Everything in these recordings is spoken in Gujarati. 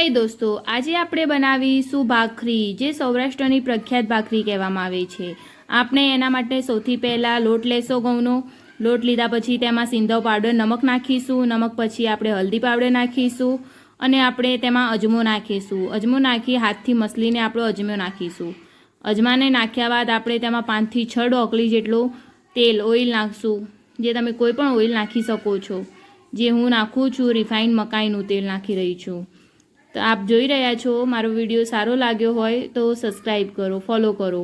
હાય દોસ્તો, આજે આપણે બનાવીશું ભાખરી, જે સૌરાષ્ટ્રની પ્રખ્યાત ભાખરી કહેવામાં આવે છે. આપણે એના માટે સૌથી પહેલાં લોટ લેશો ઘઉંનો. લોટ લીધા પછી તેમાં સિંધવ પાવડર નમક નાખીશું, નમક પછી આપણે હલ્દી પાવડર નાખીશું અને આપણે તેમાં અજમો નાખીશું. અજમો નાખી હાથથી મસલીને આપણો અજમો નાખીશું. અજમાને નાખ્યા બાદ આપણે તેમાં પાંચથી છ ડોકલી જેટલું તેલ, ઓઇલ નાખશું, જે તમે કોઈ પણ ઓઇલ નાખી શકો છો. જે હું નાખું છું રિફાઇન્ડ મકાઈનું તેલ નાખી રહી છું. તો આપ જોઈ રહ્યા છો, મારો વીડિયો સારો લાગ્યો હોય તો સબસ્ક્રાઈબ કરો ફોલો કરો.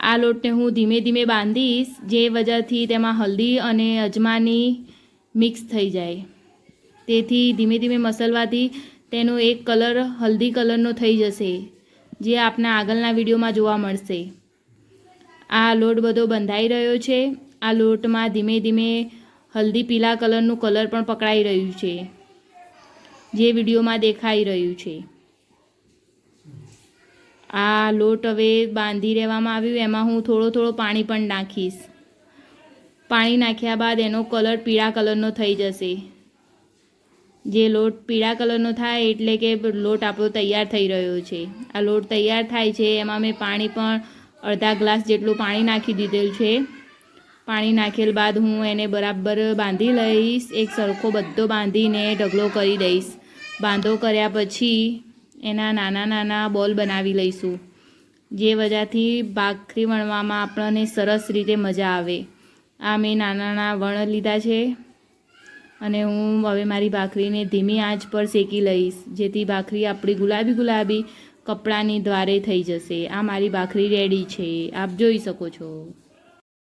આ લોટને હું ધીમે ધીમે બાંધીશ, જે વજહથી તેમાં હલ્દી અને અજમાની મિક્સ થઈ જાય. તેથી ધીમે ધીમે મસલવાથી તેનો એક કલર, હલ્દી કલરનો થઈ જશે, જે આપના આગળના વિડીયોમાં જોવા મળશે. આ લોટ બધો બંધાઈ રહ્યો છે. આ લોટમાં ધીમે ધીમે હલ્દી પીલા કલરનું કલર પણ પકડાઈ રહ્યું છે. જે વિડીયોમાં દેખાઈ રહ્યું છે. આ લોટ હવે બાંધી રહેવામાં આવ્યું, એમાં હું થોડો થોડો પાણી પણ નાખીશ. પાણી નાખ્યા બાદ એનો કલર પીળા કલરનો થઈ જશે. જે લોટ પીળા કલરનો થાય એટલે કે લોટ આપણો તૈયાર થઈ રહ્યો છે. આ લોટ તૈયાર થાય છે, એમાં મેં પાણી પણ અડધા ગ્લાસ જેટલું પાણી નાખી દીધેલું છે. પાણી નાખેલ બાદ હું એને બરાબર બાંધી લઈશ. એક સરખો બધો બાંધીને ઢગલો કરી દઈશ. બાંધો કર્યા પછી એના નાના નાના બોલ બનાવી લઈશું. જે વજાથી ભાખરી વણવામાં આપણને સરસ રીતે મજા આવે. આ મેં નાના નાના વણ લીધા છે અને હું હવે મારી ભાખરીને ધીમી આંચ પર શેકી લઈશ, જેથી ભાખરી આપણી ગુલાબી ગુલાબી કપડાની દ્વારે થઈ જશે. આ મારી ભાખરી રેડી છે. આપ જોઈ શકો છો.